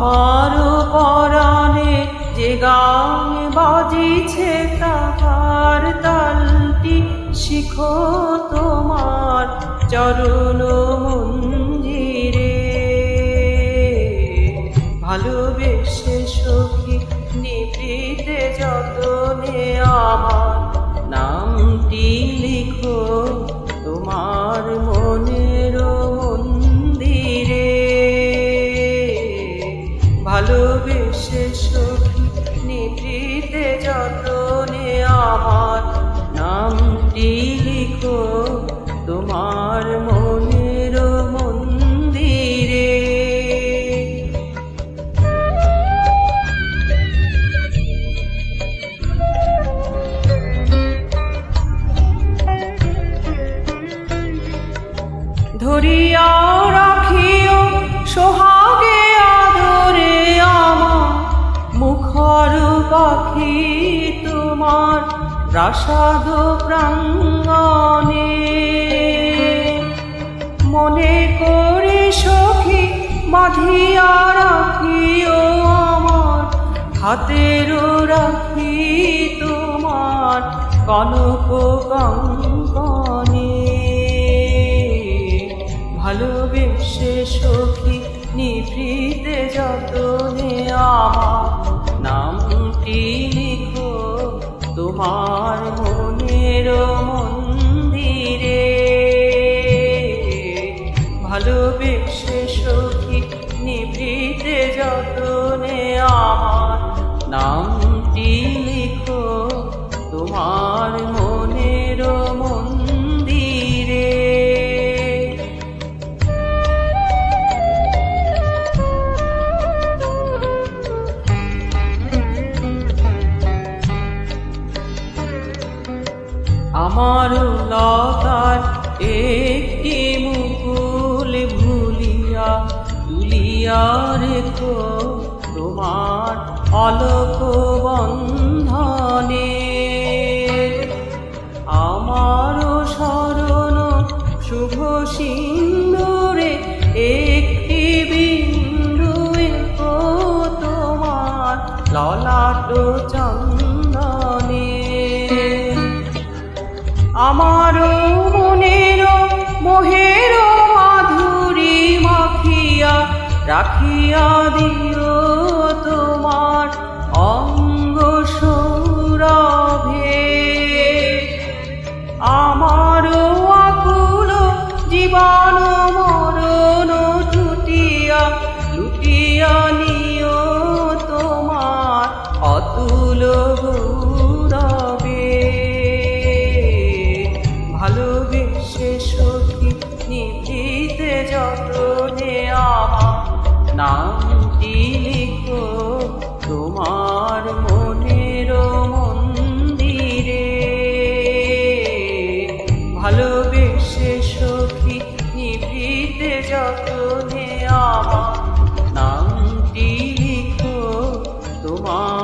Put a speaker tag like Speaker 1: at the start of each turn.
Speaker 1: আমার পরাণে যে গান বাজিছে তাহার তালটি শিখো তোমার চরণ ভালোবেসে সখী নিভৃতে যতনে আমার নামটি লিখো তোমার মনের মন্দিরে। ধরিয়া রাখিও সোহাগে পাখি তোমার প্রাসাদ প্রাঙ্গণে। মনে করি সখী, বাঁধিয়া রাখিও আমার, হাতের রাখি তোমার কনক কঙ্কনে ভালোবেসে সখী, নিভৃতে যতনে আমার নামটি লিখো তোমার মনের লতার একটি মুকুল ভুলিয়া তুলিয়া রেখো তোমার অলোক বন্ধনে। আমার শরণ শুভ সিন্দুরে, একটি বিন্দু তোমার ললাট চন্দনে আমার মনের মোহের মাধুরী মাখিয়া রাখিয়া দিও। নাম কি লিখব তোমার মনের মন্দিরে। ভালোবেসে সখী নিভৃতে যতনে আমার নামটি লিখো তোমার